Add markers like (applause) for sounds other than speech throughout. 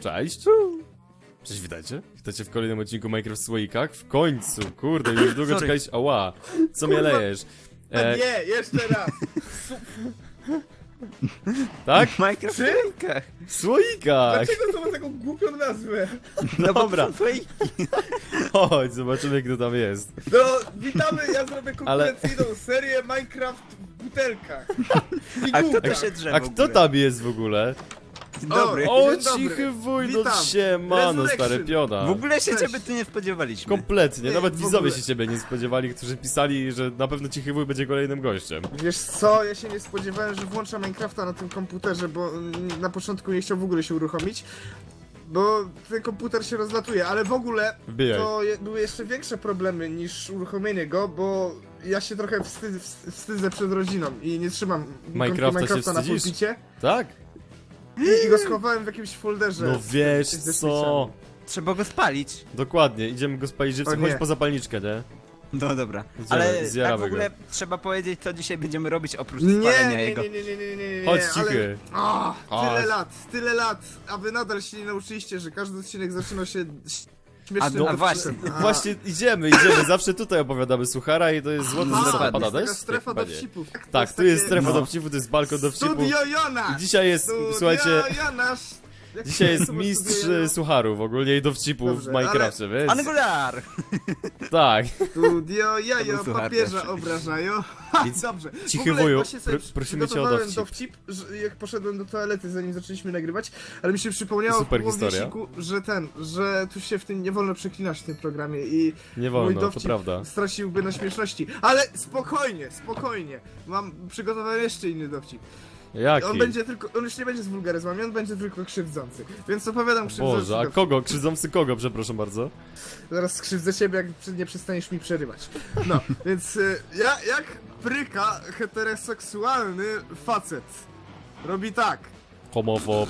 Cześć. Cześć, witajcie. Witajcie w kolejnym odcinku Minecraft w słoikach. W końcu, kurde, już długo Sorry. czekaliście. Ała, co mnie Kurwa. lejesz? A E, nie, jeszcze raz. tak? Minecraft w Czy? słoikach. W słoikach. Dlaczego to ma taką głupią nazwę? No bo Dobra. to są słoiki. Chodź, zobaczymy, kto tam jest. No, witamy, ja zrobię Ale- konkurencyjną serię Minecraft w butelkach. A kto tu się drze A w kto ogóle? tam jest w ogóle? Dzień dobry. O, Dzień dobry. cichy wuj, no Witam. siemano, Resurrection. stary piona. W ogóle się Cześć. ciebie tu nie spodziewaliśmy. Kompletnie, Nie, nawet w widzowie ogóle. się ciebie nie spodziewali, którzy pisali, że na pewno Cichy Wuj będzie kolejnym gościem. Wiesz co, ja się nie spodziewałem, że włączę Minecrafta na tym komputerze, bo mm, na początku nie chciał w ogóle się uruchomić. Bo ten komputer się rozlatuje, ale w ogóle Wbijaj. to je, były jeszcze większe problemy niż uruchomienie go, bo ja się trochę wstyd, wst- wstydzę przed rodziną i nie trzymam Minecrafta się Minecrafta na wstydzisz? pulpicie. Tak? I, I go schowałem w jakimś folderze. No z- wiesz z- ze co? Trzeba go spalić. Dokładnie, idziemy go spalić żywcem, O nie. chodź po zapalniczkę, nie? No dobra. Zjara- Ale tak w ogóle go. trzeba powiedzieć, co dzisiaj będziemy robić oprócz Nie, spalenia nie, jego. nie, nie, nie, nie, nie, nie, Chodź, ale... cichy. O, tyle Chodź. lat, tyle lat, a wy nadal się nie nauczyliście, że każdy odcinek zaczyna się A, a właśnie. Właśnie idziemy, idziemy, zawsze tutaj opowiadamy suchara i to jest złoty dokładnie. Pada jest strefa Chyba nie. dowcipów. Tak, to tu jest strefa No. dowcipów, to jest balkon dowcipów. Studio Jonasz! I dzisiaj jest, Studio słuchajcie, Jonasz! Dzisiaj jest (laughs) mistrz e, sucharów ogólnie i dowcipów Dobrze, w Minecrafcie, więc... Angular! (laughs) Tak. Studio jajo, To był suchar papieża też. obrażają. (laughs) Ha, Więc dobrze. cichy W ogóle wuju, właśnie sobie pr- prosimy cię o przygotowałem dowcip. że jak poszedłem do toalety, zanim zaczęliśmy nagrywać, ale mi się przypomniało Super w historia. że ten, że tu się w tym nie wolno przeklinać w tym programie i Nie mój wolno, to dowcip prawda. straciłby na śmieszności. Ale spokojnie, spokojnie. Mam przygotowałem jeszcze inny dowcip. Jaki? On będzie tylko, on już nie będzie z wulgaryzmami, on będzie tylko krzywdzący. Więc opowiadam krzywdzący Boże, a kogo? Krzywdzący kogo, przepraszam bardzo? Zaraz skrzywdzę ciebie, jak nie przestaniesz mi przerywać. No, (laughs) więc y, ja, jak pryka heteroseksualny facet robi tak, Homofob.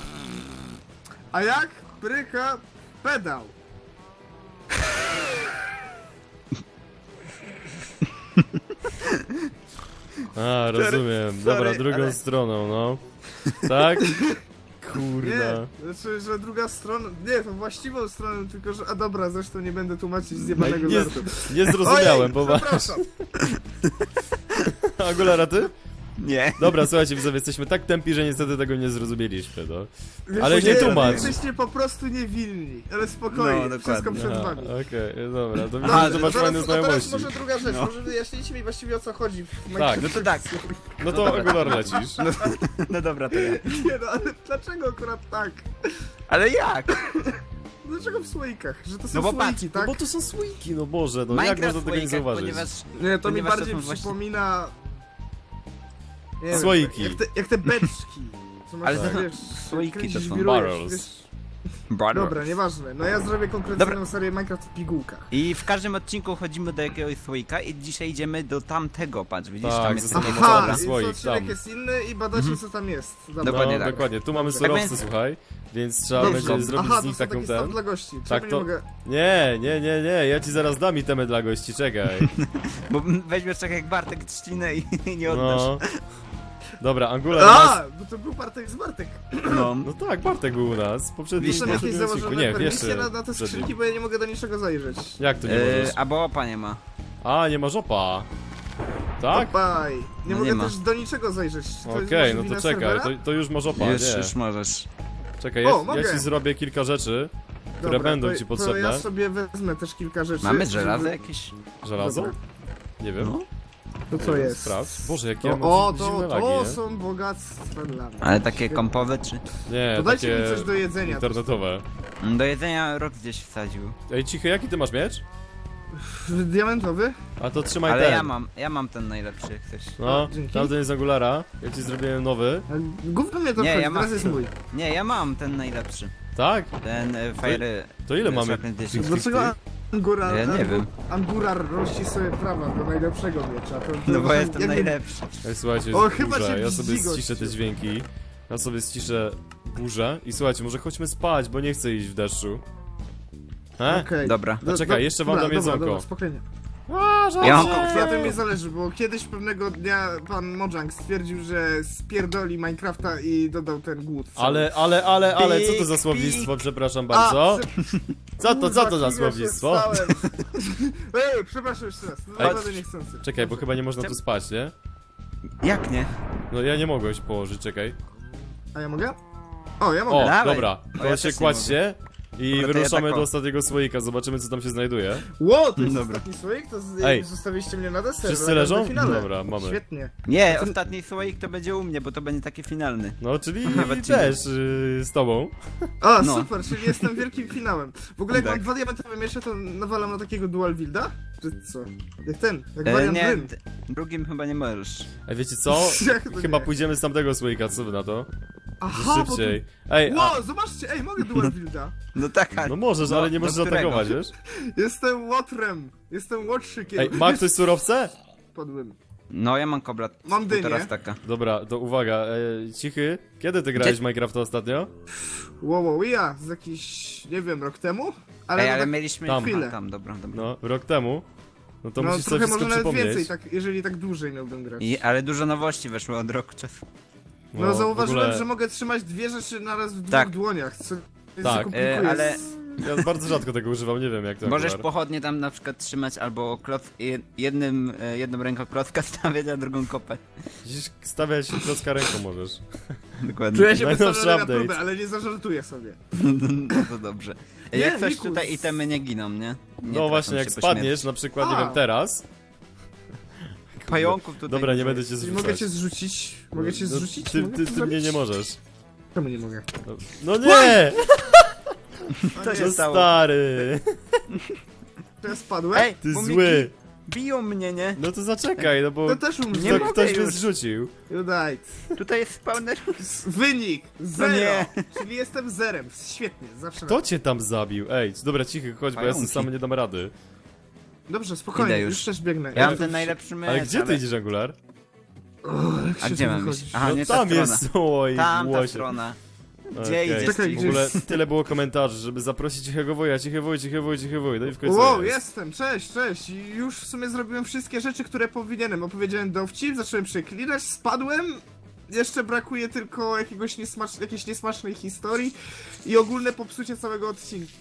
a jak pryka pedał. (laughs) A, rozumiem. sorry, Dobra, drugą ale- stroną, no. Tak? (laughs) Kurna. Nie, znaczy, że druga strona, nie, to właściwą stroną, tylko że, a dobra, zresztą nie będę tłumaczyć zjebanego Nie, żartu. nie zrozumiałem, Ojej, bo ma... przepraszam. (laughs) Angulara, ty? Nie. Dobra, słuchajcie, widzowie, jesteśmy tak tępi, że niestety tego nie zrozumieliśmy, no. Ale nie tłumacz. Jesteście po prostu niewinni, ale spokojnie, No, wszystko dokładnie. przed Aha, wami. Okej, dobra, to widzę, że masz teraz, fajne a teraz znajomości. może druga rzecz, No. może wyjaśnijcie mi właściwie o co chodzi w Tak. No to tak. No to Angular lecisz. No dobra, to ja. Nie no, ale dlaczego akurat tak? Ale jak? Dlaczego w słoikach? Że to są No bo słoiki, No tak? bo to są słoiki, no Boże, no jak można tego nie zauważyć? ponieważ... Nie, to mi ponieważ to bardziej są właśnie- przypomina... Nie wiem, Słoiki. Jak te, jak te beczki. Co masz, Ale tak, to- wiesz, słoiki to są wirujesz, barrels. wiesz. Brother. Dobra, nieważne. No ja zrobię konkretną serię Minecraft w pigułkach. I w każdym odcinku chodzimy do jakiegoś słoika i dzisiaj idziemy do tamtego, patrz, widzisz, Tak, tam jest zostawiam taki Aha, Dobra, i co słoik, odcinek tam. jest inny i badacie co tam jest. Dobra. Dokładnie no, tak. dokładnie. Tu mamy Tak surowce, więc- słuchaj, więc trzeba Dobrze. będzie zrobić Aha, z nich to są taką takie stan ten. dla gości. Tak, Czemu to- nie mogę... Nie, nie, nie, nie, ja ci zaraz dam itemy dla gości, czekaj. (laughs) Bo weźmiesz tak jak Bartek trzcinę i i nie oddasz. No. Dobra, Angular A, nas... bo to był Bartek z Bartek. No. (clears throat) No tak, Bartek był u nas, w poprzednim Są Wiśnie. jakieś poprzednim odcinku. założone Nie, permisje jeszcze na, na te skrzynki, bo ja nie mogę do niczego zajrzeć. Jak to nie E, możesz? a bo opa nie ma. A, nie ma żopa. Tak? Opaj. Nie No mogę nie ma. też do niczego zajrzeć. To jest Okej, może no wina to czekaj, serwera? to, to już ma żopa, Już, nie. już możesz. Czekaj, O, ja, ja mogę. ci zrobię kilka rzeczy, które Dobra, będą to, ci To potrzebne. ja sobie wezmę też kilka rzeczy. Mamy żelazo żeby- jakieś? Żelazo? Dobra. Nie wiem. No. To co jest? Sprawdź. Boże, jakie ja mam o, to, to są bogactwa dla mnie. Ale takie kompowe czy... Nie, To dajcie takie mi coś do jedzenia. internetowe. Do jedzenia rok gdzieś wsadził. Ej, cichy, jaki ty masz miecz? Diamentowy? A to trzymaj Ale ten. ja mam, ja mam ten najlepszy jak chcesz. No, Dzięki. tamten jest z Angulara. Ja ci zrobiłem nowy. Gówno mnie to Nie, ja mam- jest mój. Nie, ja mam ten najlepszy. Tak? Ten e, fire... To ile mamy? Dlaczego? Angurar, Ja nie wiem. Angurar rości sobie prawa do najlepszego miecza? To, to No bo jestem najlepszy. Ej, słuchajcie, O, chyba burza. cię Ja sobie ściszę te dźwięki. Ja sobie ściszę burzę. I słuchajcie, może chodźmy spać, bo nie chcę iść w deszczu. He? Okej. Dobra. A czekaj, jeszcze wam dobra, dam dobra, jedzonko. Dobra, spokojnie. A, Ja mam to mnie zależy, bo kiedyś pewnego dnia pan Mojang stwierdził, że spierdoli Minecrafta i dodał ten głód. Ale, ale, ale, ale, co to za Pik, słownictwo, przepraszam A, bardzo? prze- Co to, co to za Kurwa, się słownictwo? stałem. (laughs) Ej, przepraszam jeszcze raz, no Ej. naprawdę niechcący. Czekaj, bo chyba nie można tu spać, nie? Jak nie? No ja nie mogłem się położyć, czekaj. A ja mogę? O, ja mogę. O, Dawaj. dobra, O, to ja się też nie kładźcie i Dobra, to ja wyruszamy tak o. do ostatniego słoika, zobaczymy co tam się znajduje. Ło, to jest Dobra. ostatni słoik, to z... Ej. zostawiliście mnie na deser. Wszyscy leżą? finale. Dobra, mamy. Świetnie. Nie, ostatni słoik to będzie u mnie, bo to będzie taki finalny. No, czyli (laughs) Nawet ci też yy, z tobą. A, No. super, czyli jestem wielkim finałem. W ogóle jak Tak. mam dwa diamentowe miecze, to nawalam na takiego dual builda? Czy co? Jak ten, jak E, wariant nie, d- drugim chyba nie możesz. Ej, wiecie co? (laughs) Jak to Chyba nie? pójdziemy z tamtego słoika, co wy na to? Aha, bo tu... szybciej. Ej, a, Ło, zobaczcie, ej, mogę dual builda. No tak, ale... no możesz, No, ale nie do możesz którego? atakować, wiesz? (laughs) Jestem łotrem. Jestem łotrzykiem. Ej, ma ktoś surowce? (laughs) Padłem. No ja mam kobra. Mam dynię. Teraz taka. Dobra, to uwaga, e, cichy, kiedy ty grałeś w Minecrafta ostatnio? Wow, wow, ja z jakiś, nie wiem, rok temu? Ale, Ej, no ale tak, mieliśmy... Tam. Tam, tam, dobra, dobra. No, rok temu. No to no musisz sobie trochę wszystko może nawet przypomnieć. więcej, tak, jeżeli tak dłużej miałbym grać. I, ale dużo nowości weszło od roku czasu. No, w zauważyłem, ogóle że mogę trzymać dwie rzeczy naraz w dwóch Tak. dłoniach, co Tak, tak, komplikuje. e, ale- Ja bardzo rzadko tego używam, nie wiem jak to Możesz akurat. pochodnie tam na przykład trzymać albo jed- jednym, e, jedną ręką klocka (laughs) stawiać, a drugą kopę. Gdzieś stawiać klocka ręką możesz. (laughs) Dokładnie. Czuję się Najnowszy na update. próbę, ale nie zażartuję sobie. No to dobrze. Nie, Jak coś Mikus. tutaj itemy nie giną, nie? nie No tracą właśnie, jak spadniesz, na przykład, nie A. wiem, teraz. Pająków tutaj Dobra, nie będę cię Czyli zrzucać. mogę cię zrzucić? Mogę cię No, zrzucić? Ty, mogę ty, ty mnie nie możesz. Czemu nie mogę? No, no nie! (laughs) Co się No stało? stary! (laughs) To ja spadłem? Ej, Ty bo zły! Biją mnie, nie? No to zaczekaj, no bo To też umrze. Nie to, mogę ktoś mnie już. zrzucił. Judajt. Tutaj jest spawner. (laughs) Wynik! Zero! nie. Czyli jestem zerem. Świetnie, zawsze Kto cię tam zabił? Ej, dobra, cichy, chodź, bo ja Pająki. sam nie dam rady. Dobrze, spokojnie, Idę już. już. też biegnę. Ja mam ten najlepszy mecz, Ale gdzie ty idziesz, Angular? O, jak A gdzie tu mam wychodzi? iść? Aha, no nie ta tam strona. jest, oj, Tam ta łosie. strona. Gdzie Okej. idziesz? Czekaj, W ogóle tyle było komentarzy, żeby zaprosić cichego woja, cichy woj, cichy woj, cichy woj, no i w końcu Wow, jest. jestem, cześć, cześć. I już w sumie zrobiłem wszystkie rzeczy, które powinienem. Opowiedziałem dowcip, zacząłem przeklinać, spadłem. Jeszcze brakuje tylko jakiegoś niesmacz... jakiejś niesmacznej historii i ogólne popsucie całego odcinka.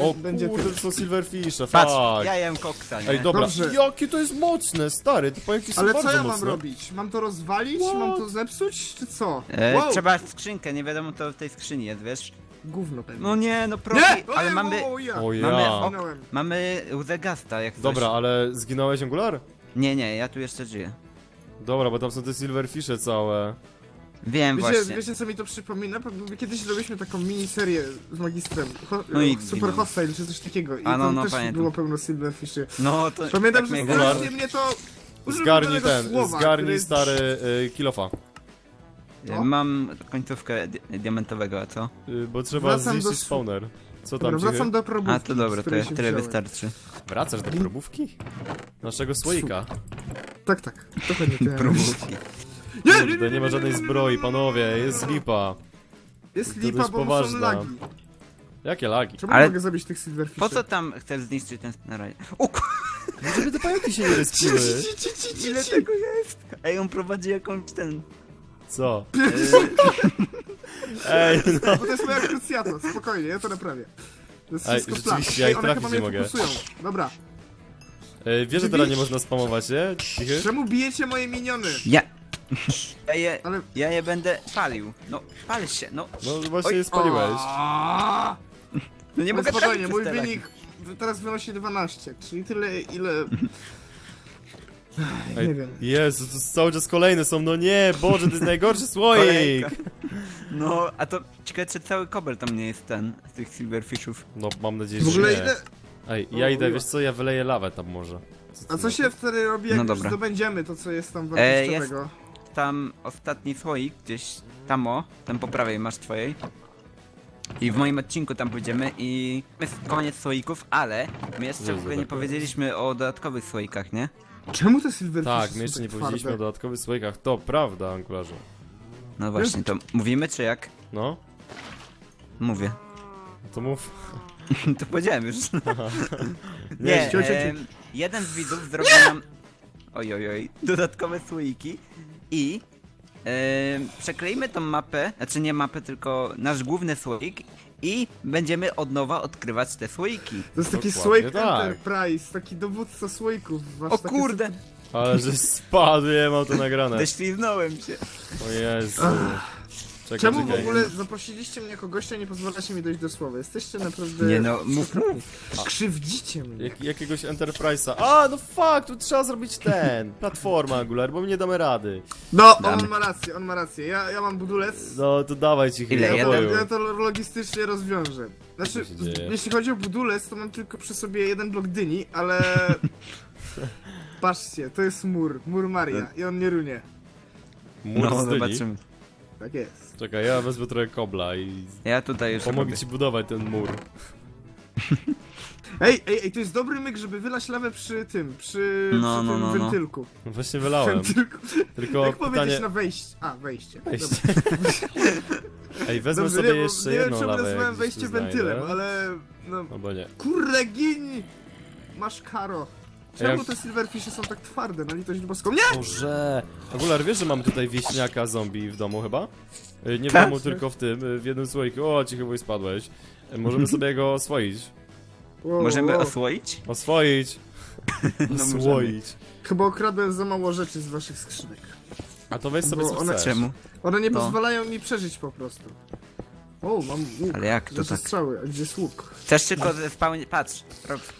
O będzie kurde, to są Silverfishe, Patrz, tak. ja jem koksa, nie? Ej, dobra, Dobrze. jakie to jest mocne, stary, te pająki są Ale bardzo co ja mam mocne. robić? Mam to rozwalić? What? Mam to zepsuć? Czy co? E, wow, Trzeba skrzynkę, nie wiadomo co w tej skrzyni jest, wiesz? gówno pewnie. No nie, no profi, nie! ale Oj, mamy, o, ja. O ja. Mamy ok- Zginąłem. mamy łzę gasta, jak coś. Dobra, ale zginąłeś Angular? Nie, nie, ja tu jeszcze żyję. Dobra, bo tam są te Silverfishe całe. Wiem Wiecie, właśnie. wiecie co mi to przypomina? Bo Kiedyś zrobiliśmy taką miniserię z magistrem. Ho No i Super zginął. Hostile czy coś takiego. I A, no, tam no, też pamiętam. było pełno silverfishy. No to Pamiętam, tak że mega. Strasznie mnie to... użyłem Zgarnij pewnego ten, słowa, zgarnij stary y, kilofa. No. Mam końcówkę di diamentowego, a co? Y, bo trzeba Wracam do zniszczyć spawner. Co Dobra, tam cichy? wracam do probówki, A to dobra, z to której ja, się tyle wziąłem. wystarczy. Wracasz do probówki? Naszego słoika. Tak, tak. Dokładnie to ja (laughs) Próbówki. Nie, Kurde, nie ma żadnej zbroi, panowie, jest lipa. Jest To lipa, bo są poważna. lagi. Jakie lagi? Czemu Ale- nie mogę zabić tych silverfishy? Po co tam chcesz zniszczyć ten snaraj? O ku... Żeby te pająki się nie respiły. ile tego jest? Ej, on prowadzi jakąś ten... Co? Ej, no. Bo to jest moja krucjata, spokojnie, ja to naprawię. To jest Ej, wszystko plan. rzeczywiście, ja Ej, ich one trafić chyba nie mnie mogę. fokusują. Dobra. Ej, wiesz, że teraz nie można spamować, nie? Cichy? Czemu bijecie moje miniony? Ja... Ja je, Ale... ja je będę palił. No, pal się, no. No właśnie Oj. je spaliłeś. Aaaa! No nie Ale mogę spokojnie, trafić mój przez te wynik teraz wynosi 12, czyli tyle ile... Ej, nie wiem. Jezu, to cały czas kolejne są, no nie, Boże, to jest najgorszy (laughs) słoik! Kolejka. No, a to ciekawe, czy cały kobel tam nie jest ten, z tych silverfishów. No, mam nadzieję, W że ogóle nie. ile... Ej, ja O, idę, wiesz co, ja wyleję lawę tam może. A co się wtedy robi, jak No już dobra. zdobędziemy to, co jest tam E, wartościowego? Tam ostatni słoik, gdzieś tam o, tam po prawej masz twojej. I w moim odcinku tam pójdziemy i jest koniec słoików, ale my jeszcze w ogóle nie tak. powiedzieliśmy o dodatkowych słoikach, nie? Czemu te silverfishy Tak, my jeszcze tak nie powiedzieliśmy o dodatkowych słoikach, to prawda, Angularze. No właśnie, to mówimy czy jak? No, Mówię. To mów. (laughs) to powiedziałem już. (laughs) Nie, Nie, cio, cio, cio. em, jeden z widzów zrobił nam... Oj, oj, oj, dodatkowe słoiki i em, przekleimy tą mapę, znaczy nie mapę, tylko nasz główny słoik i będziemy od nowa odkrywać te słoiki. To jest taki Dokładnie słoik tak. Enterprise, taki dowódca słoików. Masz O takie kurde, Ale że spadł, ja mam to nagrane. dośliznąłem się. O Jezu. Czekaj, Czemu w czekaj. ogóle zaprosiliście mnie jako gościa i nie pozwalacie mi dojść do słowa? Jesteście naprawdę... Nie no, mów, mów. Krzywdzicie mnie. Jak, jakiegoś Enterprise'a. A, no fuck, tu trzeba zrobić ten. (laughs) Platforma Angular, bo my nie damy rady. No, Damy. on ma rację, on ma rację. Ja, ja mam budulec. No, to dawaj ci Ile, chwilę Ja ja to logistycznie rozwiążę. Znaczy, Co się dzieje? jeśli chodzi o budulec, to mam tylko przy sobie jeden blok dyni, ale... (laughs) Patrzcie, to jest mur, mur Maria i on nie runie. Mur No, z dyni. zobaczymy. Tak jest. Czekaj, ja wezmę trochę kobla i Ja tutaj już pomogę robię. ci budować ten mur. (laughs) Ej, ej, ej, to jest dobry myk, żeby wylać lawę przy tym, przy, No, przy no, tym no, no. wentylku. No właśnie wylałem. (laughs) Wentylku. Tylko Jak powiedzieć pytanie... na wejście? A, wejście. Wejście. Dobra. (laughs) Ej, wezmę Dobrze, sobie nie, bo jeszcze nie wiem jedną czemu lawę, gdzieś wejście znajdę. wentylem, ale... No, No bo nie. kurde, gin! Masz karo. Czemu jak- te silverfishy są tak twarde, na litość boską? Nie! Boże! Angular, wiesz, że mamy tutaj wieśniaka zombie w domu chyba? Y, Nie w Tak. domu, tylko w tym, y, w jednym słoiku. O, ci chyba spadłeś. Y, Możemy sobie go oswoić. Wow, Możemy wow. osłoić? Oswoić! (laughs) No Oswoić. Chyba okradłem za mało rzeczy z waszych skrzynek. A to weź sobie Bo co one- chcesz. Czemu? One nie No. pozwalają mi przeżyć po prostu. O, mam łuk. Ale jak to Znaczy tak? strzały, a gdzie jest łuk? Chcesz tylko spełnić... Patrz,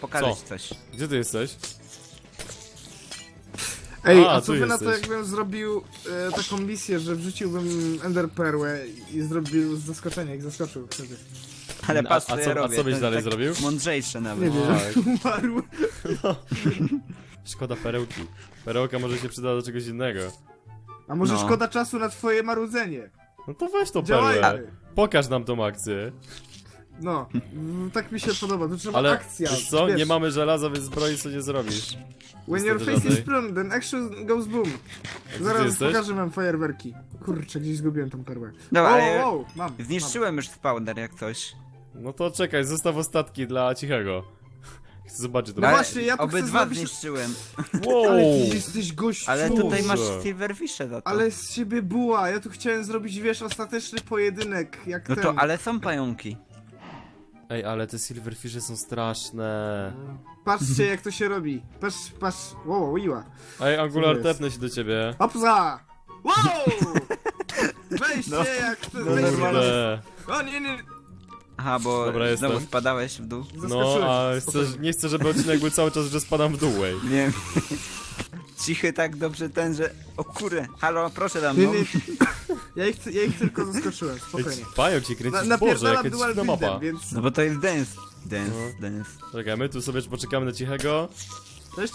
pokażę Co? ci coś. Gdzie ty jesteś? Ej, A, a, co wy na to jesteś. jakbym zrobił e, taką misję, że wrzuciłbym Ender Perłę i zrobił z zaskoczenia, jak zaskoczył wtedy. Ale A- patrz, a co ja a robię. co byś to dalej tak zrobił? Mądrzejsze nawet. Nie wiem, Tak. (laughs) umarł. Szkoda perełki. Perełka może się przyda do czegoś innego. A może No. szkoda czasu na twoje marudzenie? No to weź tą Działaj. perłę. Pokaż nam tą akcję. No, mm, tak mi się podoba, to trzeba Ale akcja. wiesz co, wiesz. nie mamy żelaza, więc zbroi co nie zrobisz. When your niestety face is żadnej. prone, then action goes boom. Zaraz jesteś? pokażę wam fajerwerki. Kurczę, gdzieś zgubiłem tą perłę. Dobra, o, ale o, mam. Zniszczyłem już spawner jak coś. No to czekaj, zostaw ostatki dla cichego. (laughs) Chcę zobaczyć to. No Ale właśnie, ja tu chcę Obydwa zrobić- zniszczyłem. Wow! (laughs) Ale ty jesteś gościu. Ale tutaj masz Boże. silverfishe za to. Ale z siebie buła, ja tu chciałem zrobić, wiesz, ostateczny pojedynek, jak No ten. to, ale są pająki. Ej, ale te silverfishy są straszne. Patrzcie, jak to się robi. Patrz, patrz. Wow, iła. Ej, Angular, jest? tepnę się do ciebie. Hopza! Wow! Weźcie, No. jak to... No weźcie. Kurde. O nie, nie, Aha, bo Dobra, znowu jestem. spadałeś w dół. No, zaskoczyłem a chcesz, nie chcę, żeby odcinek był cały czas, że spadam w dół, ej. Nie (laughs) Cichy tak dobrze ten, że... O kurde, halo, proszę tam, Nie, nie. Ja ich, ja ich tylko zaskoczyłem, spokojnie. Pająk ci Na, kręci, Boże, napierdalam jaka dual dziwna buildem, mapa. więc... No bo to jest dance. Dance, No. dance. Czekaj, my tu sobie poczekamy na cichego. Cześć?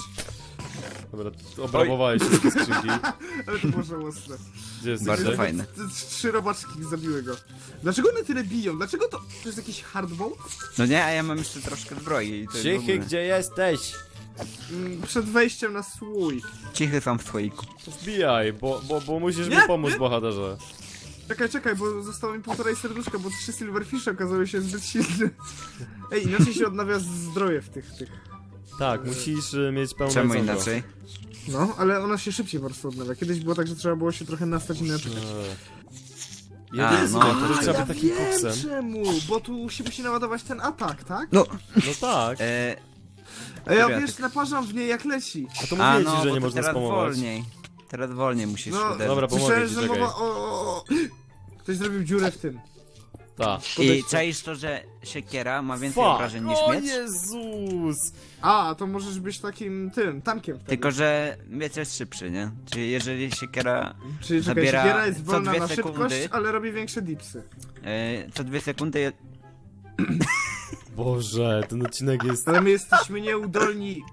Dobra, obrabowałeś wszystkie skrzynki. (laughs) Ale to było żałosne. Gdzie jesteś? Bardzo Gdzie? fajne. T- Trzy robaczki zabiły go. Dlaczego one tyle biją? Dlaczego to... To jest jakiś hardball? No nie, a ja mam jeszcze troszkę zbroi i to jest w Cichy, ogóle. gdzie jesteś? Mm, Przed wejściem na słój. Cichy są w słoiku. Wbijaj, bo, bo, bo musisz Nie, mi pomóc, nie. bohaterze. Czekaj, czekaj, bo zostało mi półtorej serduszka, bo trzy silverfishy okazały się zbyt silne. Ej, inaczej się odnawia zdrowie w tych, tych. Tak, musisz y, mieć pełne Czemu jedzonko. inaczej? No, ale ona się szybciej po prostu odnawia. Kiedyś było tak, że trzeba było się trochę nastać i naczekać. Eee. A, Jedyny no. to A, trzeba ja być takim wiem koksem. czemu, bo tu się musi naładować ten atak, tak? No, No tak, e, A ja Dobra, wiesz, naparzam w niej jak leci. a to a mówię no, ci, że bo nie to można teraz spamować. wolniej. Teraz wolniej musisz No, uderzyć. Dobra, pomogę Słyszałem, ci, że czekaj. mowa o, o, o... Ktoś zrobił dziurę w tym. Tak. I czaisz to, że siekiera ma więcej Fuck, obrażeń niż o miecz? Jezus! A, to możesz być takim tym, tankiem wtedy. Tylko, że miecz jest szybszy, nie? Czyli jeżeli siekiera Czyli czekaj, zabiera siekiera jest co wolna dwie na sekundy. szybkość, ale robi większe dipsy. e, co dwie sekundy... je- (coughs) Boże, ten odcinek jest... Ale my jesteśmy nieudolni.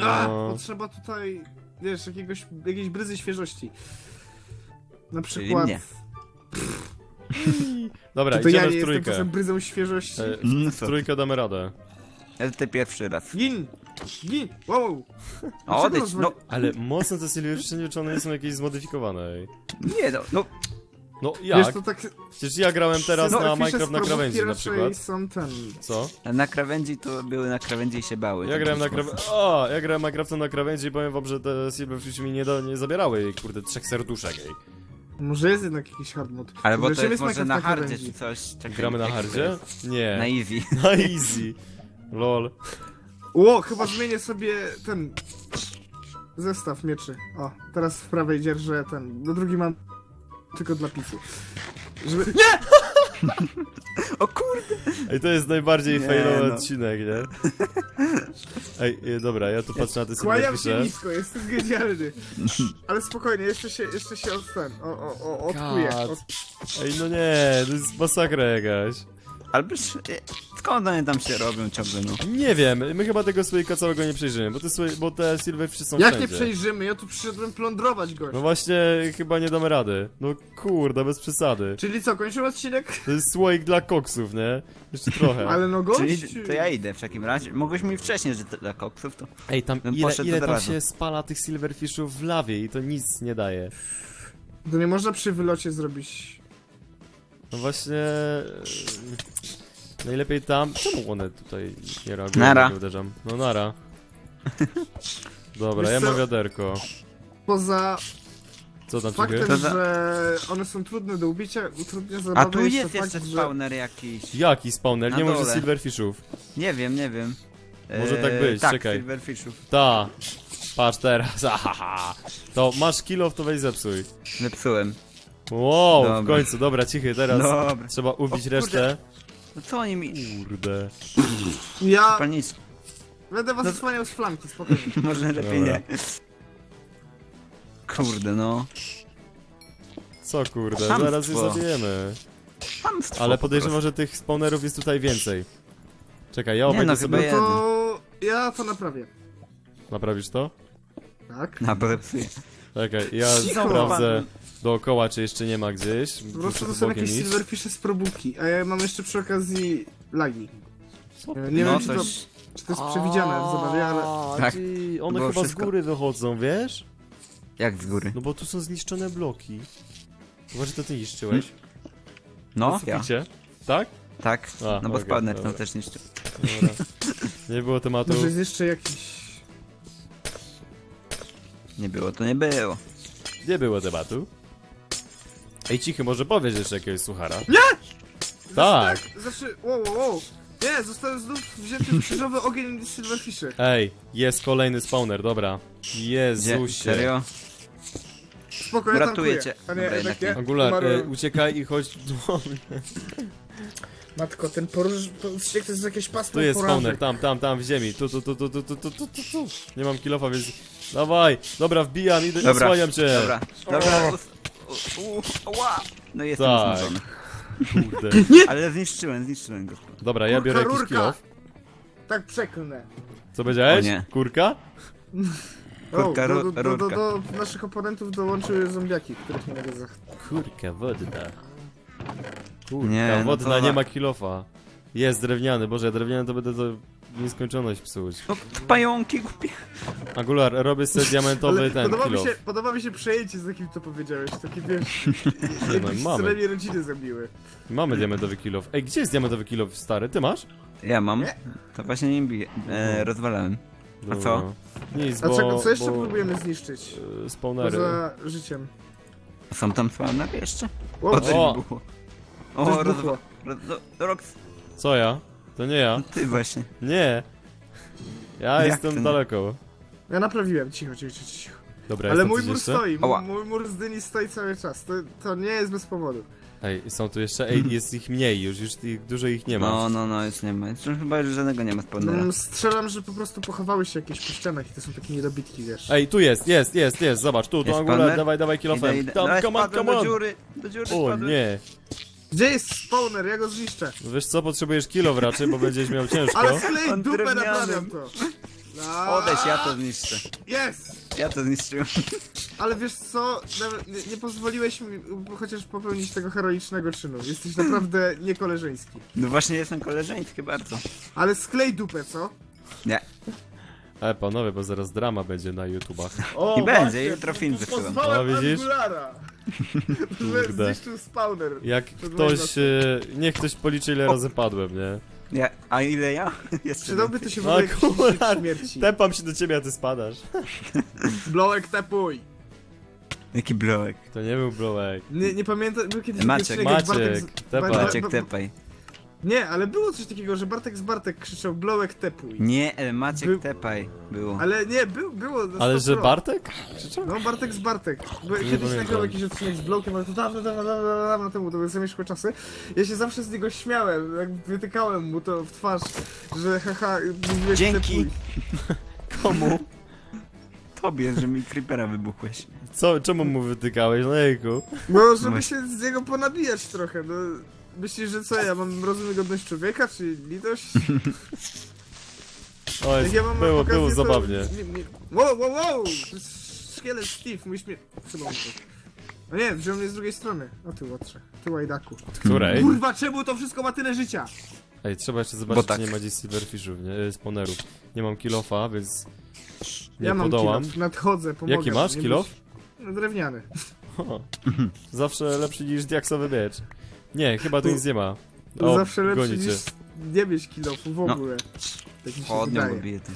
A, No. potrzeba tutaj, wiesz, jakiegoś, jakiejś bryzy świeżości. Na Czyli przykład... mnie. (laughs) Dobra, Czy to ja idziemy nie w jestem trójkę. potem bryzą świeżości? E, Mm, W co? trójkę damy radę. Ja to pierwszy raz. Gin! Gin! Wow! O, odejdź, no. Ale mocno te silverfishy nie czy one nie są jakieś zmodyfikowane. Nie no, no. No Wiesz, jak? to tak... Przecież ja grałem teraz no, na Minecraft na krawędzi na przykład. są ten... Co? Na krawędzi to były na krawędzi i się bały. Ja tak grałem na krawędzi. O, ja grałem Minecrafta na krawędzi i powiem wam, że te Silverfish mi nie, do, nie zabierały jej, kurde, trzech serduszek jej. Może jest jednak jakiś hard mod. Ale bo Wiesz, to czym jest może na hardzie czy coś. Czekaj, Gramy na hardzie? jest? Nie. Na easy. (laughs) Na easy. Lol. Ło, chyba zmienię sobie ten... Zestaw mieczy. O, teraz w prawej dzierżę ten... Do drugi mam tylko dla pisu. Żeby... Nie! (laughs) O kurde! Ej, to jest najbardziej Nie, failowy no. odcinek, nie? (laughs) Ej, e, dobra, ja tu patrzę na te Kłaniam się nisko, jestem genialny. (laughs) Ale spokojnie, jeszcze się, jeszcze się od ten... O, o, o, odkuję. God. Od... Ej, no nie, to jest masakra jakaś. Albo skąd one tam się robią ciągle, no? Nie wiem, my chyba tego słoika całego nie przejrzymy, bo te, słoik, bo te Silverfishy są Jak nie wszędzie. przejrzymy? Ja tu przyszedłem plądrować gość. No właśnie, chyba nie damy rady. No kurde, bez przesady. Czyli co, kończymy odcinek? To jest słoik dla koksów, nie? Jeszcze trochę. (laughs) Ale no gościu... Czyli to ja idę w takim razie. Mogłeś mi wcześniej, że to dla koksów to... Ej, tam Bym ile, poszedł ile od tam razu. się spala tych Silverfishów w lawie i to nic nie daje. To nie można przy wylocie zrobić... No właśnie... e, Najlepiej tam... Czemu one tutaj nie reagują, Nara. jak uderzam? No nara. Dobra, Wiesz ja co? mam wiaderko. Poza Co tam faktem, cichy? To za- że one są trudne do ubicia, utrudnia zabawę A tu jeszcze jest fakt, jeszcze że... spawner jakiś. Jaki spawner? Na Nie może dole. Silverfishów. Nie wiem, nie wiem. Może tak być, tak, czekaj. silverfishów. Ta. Patrz teraz, (laughs) ahaha. To masz kilo, to weź zepsuj. Zepsułem. Wow, w Dobra. końcu, dobra, cichy, teraz Dobra. trzeba ubić O kurde. resztę. No co oni mi... Kurde. Ja Panic... będę was No- z flanki, spokojnie. (laughs) Może lepiej Dobra. nie. Kurde, no. Co kurde, zaraz je zabijemy. Hamstwo Ale po podejrzewam, że tych spawnerów jest tutaj więcej. Czekaj, ja Nie, obejdę no, sobie... No to ja to naprawię. Naprawisz to? Tak? prostu. Na. Czekaj, ja Cicho. sprawdzę dookoła, czy jeszcze nie ma gdzieś. Po prostu to są jakieś iść. silverfishy z probówki, a ja mam jeszcze przy okazji lagi. Co? Nie, no wiem, czy to, coś... czy to jest przewidziane w zabawie, ale... Tak. One Było chyba z wszystko. góry wychodzą, wiesz? Jak z góry? No bo tu są zniszczone bloki. Chyba, że to ty niszczyłeś. No, W ja. suficie. Tak? Tak. A, No bo tam dobra. też niszczy. Dobra. (laughs) Nie było tematu. Może jest jeszcze jakiś... Nie było, to nie było. Nie było tematu. Ej, cichy, może powiesz jeszcze jakiegoś suchara? Tak! Tak! Znaczy, wow, wow, wow. Nie, zostałem znów wzięty w krzyżowy ogień silverfishy. Ej, jest kolejny spawner, dobra. Gdzie? Jezusie. Serio? Spoko, ja Uratuję tankuję. cię. A nie, Dobra, jednak jednak nie. Angular, e, Umarłem. uciekaj i chodź do. Matko, ten poróż... To jest jakieś pasmo Tu jest spawner, tam, tam, tam, w ziemi. Tu, tu, tu, tu, tu, tu, tu, tu, tu, tu. Nie mam kilofa, więc... Dawaj, dobra, wbijam, idę, Dobra, osłaniam cię. Dobra, dobra. us- No jestem Tak. znudzony. Kurde. (laughs) Ale zniszczyłem, zniszczyłem go. Dobra, ja Kurka, biorę jakiś rurka. kilof. Tak przeklnę. Co powiedziałeś? O nie. Kurka? O, Kurka, do, ru- do, do, do, rurka. do naszych oponentów dołączyły zombiaki, których nie mogę zach... Kurka wodna. Kurka Nie, no wodna, to nie za- ma kilofa. Jest drewniany, boże, drewniany to będę to nieskończoność psuć. No, pająki głupie. Angular, robię sobie diamentowy Ale ten podoba mi, kilof. się, podoba mi się przejęcie, z jakim to powiedziałeś. Takie wiesz, (laughs) no, jakbyś mamy. co rodziny zabiły. Mamy diamentowy kilof. Ej, gdzie jest diamentowy kilof stary? Ty masz? Ja mam. Nie. To właśnie nie biję. E, rozwalałem. A co? Nic, A bo... czego, co jeszcze bo, próbujemy zniszczyć? e, Spawnery. Poza życiem. Są tam spawner jeszcze? O, coś O! wybuchło. Coś O, rozwa... Roz... Rox, Co ja? To nie ja. ty właśnie. Nie. Ja Jak jestem nie? daleko. Ja naprawiłem, cicho, cicho, cicho. cicho. Dobra, Ale jestem mój tu mur jeszcze? stoi, Ała. mój, mur z dyni stoi cały czas. To, to nie jest bez powodu. Ej, są tu jeszcze? Ej, (laughs) jest ich mniej już, już ich, dużo ich nie ma. No, no, no, już nie ma. Już chyba już żadnego nie ma spawnera. No, strzelam, że po prostu pochowały się jakieś po ścianach i to są takie niedobitki, wiesz. Ej, tu jest, jest, jest, jest, zobacz, tu, tu spawner? dawaj, dawaj kilofem. idę. Tam, Dawaj, come on, spadłem come do on. dziury, do dziury O spadłem. nie. Gdzie jest spawner? Ja go zniszczę. Wiesz co, potrzebujesz kilof raczej, bo będziesz miał ciężko. Ale sklej On dupę drewnianym. naprawiam to. A, Odejdź, ja to zniszczę. Jest! Ja to zniszczyłem. Ale wiesz co, Nawet nie, nie pozwoliłeś mi chociaż popełnić tego heroicznego czynu. Jesteś naprawdę niekoleżeński. No właśnie jestem koleżeński bardzo. Ale sklej dupę, co? Nie. E, panowie, bo zaraz drama będzie na YouTubach. O, I będzie, jutro film wysyłam. Pozwałem No, widzisz? Angulara. (laughs) Kurde. Zniszczył spawner. Jak ktoś, e, niech ktoś policzy ile razy padłem, nie? Ja, a ile ja? (laughs) Jeszcze Przydałby to się w No ogóle jakiś akurat, śmierci. tepam się do ciebie, a ty spadasz. (laughs) Blołek tepuj. Jaki blołek. To nie był Blowek. Nie, nie pamiętam, był kiedyś Maciek. taki odcinek, jak Bartek... Maciek, tepaj. Maciek ba- tepaj. Nie, ale było coś takiego, że Bartek z Bartek krzyczał Blołek tepuj. Nie, e, Maciek Był- tepaj było. Ale nie, był, było. na Ale 100%. że Bartek? Krzyczał? No, Bartek z Bartek. Bo Nie kiedyś pamiętam. nagrał jakiś odcinek z Blokiem, ale to dawno, dawno, dawno, dawno, dawno temu, to były zamieszkłe czasy. Ja się zawsze z niego śmiałem, jak wytykałem mu to w twarz, że haha, mówiłeś Dzięki. tepuj. (laughs) Komu? Tobie, że mi creepera wybuchłeś. Co, czemu mu wytykałeś? No jejku. No, żeby Właśnie. się z niego ponabijać trochę, no. Myślisz, że co, ja mam rozum godność człowieka, czy litość? (laughs) O, jest, Jak ja mam było, okazję, było to- zabawnie. Nie, nie. Wow, wow, wow! To jest Szkielet Steve, mój śmie... Chyba on to. No nie, wziął mnie z drugiej strony. O ty łotrze, ty łajdaku. Której? Kurwa, czemu to wszystko ma tyle życia? Ej, trzeba jeszcze zobaczyć, Bo tak. czy nie ma gdzieś silverfishów, nie? E, Spawnerów. Nie mam kilofa, więc nie ja mam podołam. kilof, nadchodzę, pomogę. Jaki masz nie kilof? No, drewniany. (laughs) O, zawsze lepszy niż diaksowy miecz. Nie, chyba tu nic nie ma. To O, zawsze cię. niż nie mieć kilofu w No. ogóle. Tak mi się wydaje. tu.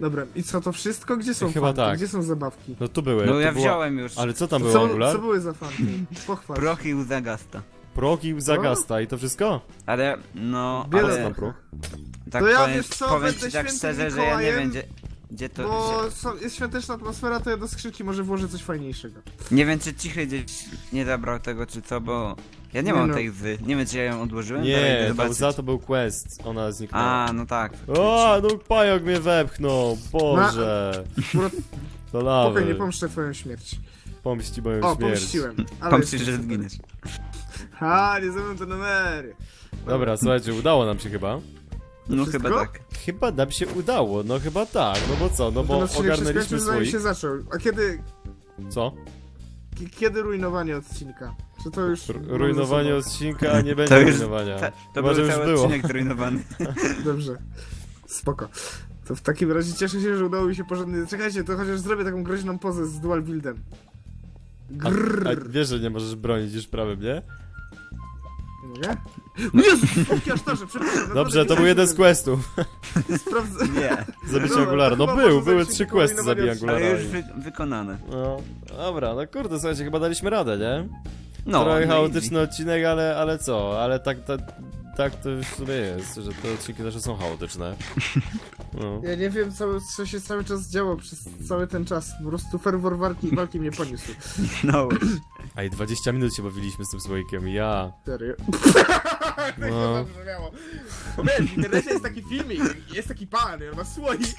Dobra, i co, to wszystko? Gdzie są Chyba tak. Gdzie są zabawki? No tu były. No tu ja była- wziąłem już. Ale co tam było, Co, Angular? co były za fanty? Pochwal. Prochy u Zagasta. Progi Zagasta i to wszystko? Ale, no, Wiele Ale ale... znam proch. Tak To ja, powiem, wiesz co, powiem będę ci tak świętym szczerze, że ja nie Mikołajem, wiem gdzie... To... Bo są, jest świąteczna atmosfera, to ja do skrzynki może włożę coś fajniejszego. Nie wiem czy Cichy gdzieś nie zabrał tego czy co, bo... Ja nie Nie mam no. tej łzy. Nie wiem czy ja ją odłożyłem. Idę Nie, zobaczyć. łza to był quest. Ona zniknęła. A, no tak. O, no pająk mnie wepchnął. Boże. Akurat To spokojnie, lawy. pomszczę twoją śmierć. Pomści moją O, śmierć. pomściłem. Ale że zginiesz. Ha, nie zrobią te numery. Dobra, słuchajcie, udało nam się chyba. No wszystko? chyba tak. Chyba nam się udało, no chyba tak, no bo co, no bo ten odcinek się ogarnęliśmy skończył, zanim się zaczął. A kiedy, Co? k- kiedy rujnowanie odcinka? Czy to już... R- rujnowanie odcinka nie (laughs) będzie już- rujnowania. Ta, to Chyba, był że już cały było. odcinek zrujnowany. (laughs) Dobrze. Spoko. To w takim razie cieszę się, że udało mi się porządnie... Czekajcie, to chociaż zrobię taką groźną pozę z dual buildem. A, Grrr. a wiesz, że nie możesz bronić już prawym, nie? Nie mogę? No Jezu, fuck, aż to, że przepraszam. Dobrze, to był jeden z questów. Sprawdzę. (laughs) Nie. Zabicie Dobra, Angulara. to No chyba był, może były trzy questy powinno zabija wariacji. Ale Angulara. już wy, wykonane. No, dobra, no kurde, słuchajcie, chyba daliśmy radę, nie? No, Trochę no chaotyczny odcinek, ale, ale co? Ale tak, tak, tak to już sobie jest, że te odcinki nasze są chaotyczne. No. (laughs) Ja nie wiem, co, co się cały czas działo przez cały ten czas. Po prostu ferwor walki, walki mnie poniósł. (laughs) No. A i 20 minut się bawiliśmy z tym słoikiem, ja. Serio. (laughs) No. No. Wiesz, w internecie jest taki filmik, jest taki pan, on ma słoik.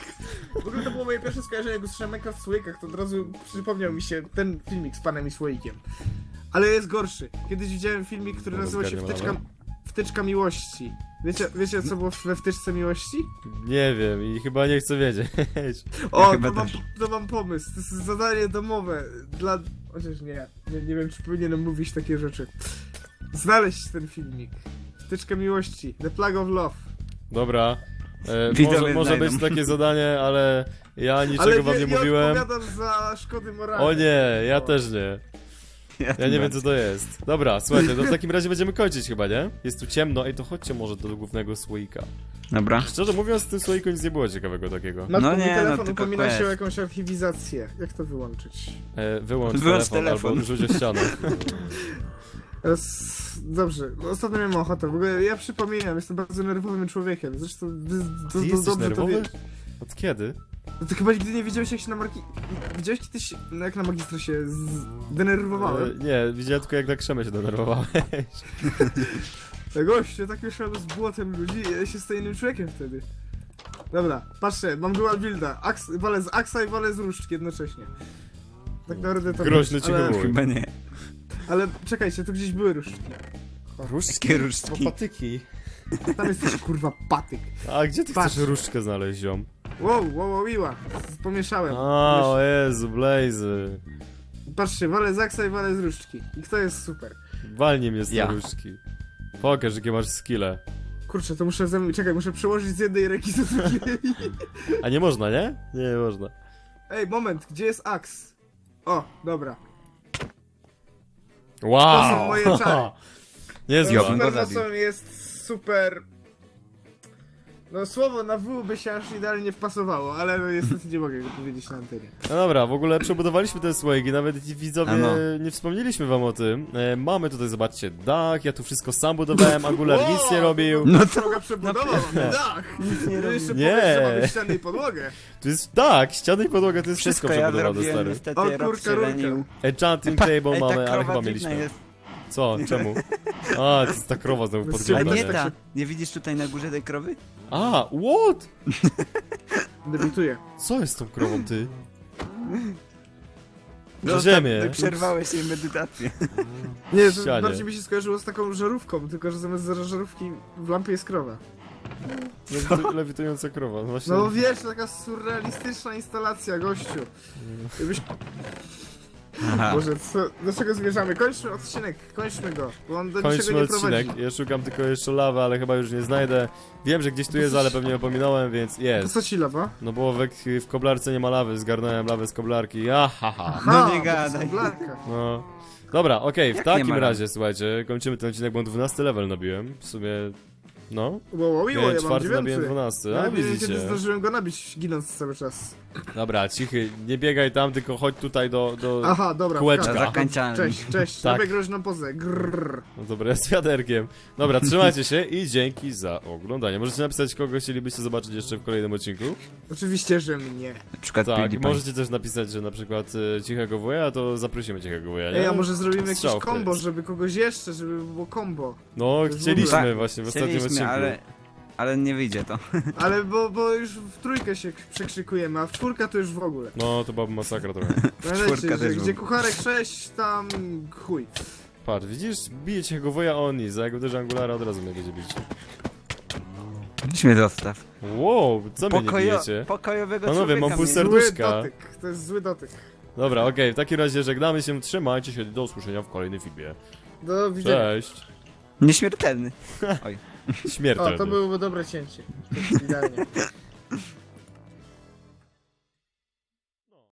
W ogóle to było moje pierwsze skojarzenie, jak usłyszałem Minecraft w słoikach, to od razu przypomniał mi się ten filmik z panem i słoikiem. Ale jest gorszy. Kiedyś widziałem filmik, który Dobra, nazywał się Wtyczka. Wtyczka Miłości. Wiecie, wiecie co było we Wtyczce Miłości? Nie wiem i chyba nie chcę wiedzieć. O, chyba to mam, też. to mam pomysł. To jest zadanie domowe dla... Chociaż nie, nie, nie wiem, czy powinienem mówić takie rzeczy. Znaleźć ten filmik. Wtyczka Miłości. The Flag of Love. Dobra. E, Widzowie może może znajdą. być takie zadanie, ale ja niczego wam nie ja mówiłem. odpowiadam za szkody moralne. O nie, ja też nie. Ja nie wiem co to jest. Dobra, słuchajcie, to w takim razie będziemy kończyć chyba, nie? Jest tu ciemno, ej to chodźcie może do głównego słoika. Dobra. Szczerze mówiąc, w tym słoiku nic nie było ciekawego takiego. No mój nie, no, telefon tylko upomina się quest. o jakąś archiwizację. Jak to wyłączyć? E, wyłącz, Wyłącz telefon, telefon. albo rzuć o ścianę. (laughs) Dobrze, no, ostatnio miałem ochotę. W ogóle ja przypominam, jestem bardzo nerwowym człowiekiem. Zresztą to, Ty to jesteś dobrze to nerwowy? wie... Od kiedy? No ty chyba nigdy nie wiedziałeś jak się na marki... Widziałeś kiedyś no, jak na magistrze się zdenerwowałem? E, nie, widziałem tylko jak na krzemę się denerwowałeś. E, (laughs) Gościu, tak mieszałem z błotem ludzi, ja się staję innym człowiekiem wtedy. Dobra, patrzcie, mam dual builda. Aks, walę z Aksa i walę z różdżki jednocześnie. Tak naprawdę to Groźny ci ale, było. Chyba nie. ale czekajcie, tu gdzieś były różdżki. Różdżki, różdżki. patyki. Tam jest też kurwa patyk. A gdzie ty Patrz. chcesz różdżkę znaleźć, ziom? Wow, wow, wow, iła. Pomieszałem. A, o Jezu, Blazy. Patrzcie, walę z Aksa i walę z różdżki. I kto jest super? Walnij mnie z tej Ja. różdżki. Pokaż, jakie masz skille. kurczę, to muszę zam... Czekaj, muszę przełożyć z jednej ręki do drugiej. A nie można, nie? Nie, nie można. Ej, moment, gdzie jest aks? O, dobra. Wow! To są moje czary. (laughs) Niezłe. Ja bym go Super zabił. Mason jest super... No słowo na W by się aż idealnie wpasowało, ale no niestety nie mogę go powiedzieć na antenie. No dobra, w ogóle przebudowaliśmy te słoiki, nawet ci widzowie A no. nie wspomnieliśmy wam o tym. E, mamy tutaj, zobaczcie, dach, ja tu wszystko sam budowałem, Angular nic nie robił. No No to- to trochę przebudował, dach! Nic nie No robił. jeszcze Nie. powiedz, że mamy ścianę i podłogę. Tu jest, tak, ściany i podłoga, to jest wszystko, Wszystko ja przebudowane, zrobiłem, stary. niestety O, kurka, się rurka. lenił. Enchanting table mamy, ale chyba mieliśmy. jest. Co? Czemu? A, to jest ta krowa znowu No A podgląda, nie nie? ta. Nie widzisz tutaj na górze tej krowy? A, what? Debiutuję. Co jest z tą krową, ty? No, Na ziemię. tak, Przerwałeś jej medytację. Nie, to Ścianie. bardziej mi się skojarzyło z taką żarówką, tylko że zamiast żarówki w lampie jest krowa. Lewitu- Lewitująca krowa, no właśnie. No wiesz, taka surrealistyczna instalacja, gościu. Jakbyś... Aha. Boże, co, do czego zmierzamy? Kończmy odcinek, kończmy go, bo on do niczego Kończmy nie odcinek. prowadzi. Ja szukam tylko jeszcze lawy, ale chyba już nie znajdę. Wiem, że gdzieś tu jest, ale pewnie opominałem, więc To jest. co ci lawa? No bo w, w koblarce nie ma lawy, zgarnąłem lawę z koblarki. Ahaha. No nie bo to gadaj. No. Dobra, okej, w Jak nie takim ma razie, słuchajcie, kończymy ten odcinek, bo on 12 level nabiłem. W sumie, no. Wow, wow, ja Miałem mam czwarty, nabiłem dziewiąty. 12, a wiem, widzicie. kiedy zdążyłem go nabić, ginąc cały czas. Dobra, cichy, nie biegaj tam, tylko chodź tutaj do... do... Aha, dobra. Kółeczka. wkradam. Cześć, cześć, Tak. robię groźną pozę. Grrr. No dobra, ja z wiaderkiem. Dobra, trzymajcie się i dzięki za oglądanie. Możecie napisać, kogo chcielibyście zobaczyć jeszcze w kolejnym odcinku. Oczywiście, że mnie. Na przykład Tak, PewDiePie. możecie też napisać, że na przykład e, cichego wuja, to zaprosimy cichego wuja, nie? Ej, a może zrobimy jakieś Strzał w kombo, żeby kogoś jeszcze, żeby było kombo. No, chcieliśmy właśnie w ostatnim Chcieliśmy, odcinku. ale, ale nie wyjdzie to. (laughs) Ale bo, bo już w trójkę się przekrzykujemy, a w czwórkę to już w ogóle. No, to byłaby masakra trochę. (laughs) Czwórka że też gdzie był. kucharek 6, tam chuj. Patrz, widzisz? Bije cichego wuja on nic, a jak uderzy Angulara od razu mnie będzie bić. Weź mnie zostaw. Wow, co mnie nie Pokojo bijecie? pokojowego Panowie, mam człowieka pół mnie- ser- Zły Serduszka. dotyk, to jest zły dotyk. Dobra, okej, w takim razie żegnamy się, trzymajcie się, do usłyszenia w kolejnym filmie. Do widzenia. Cześć! Nieśmiertelny. (laughs) O, Śmiertelny. O, to byłoby dobre cięcie. Idealnie.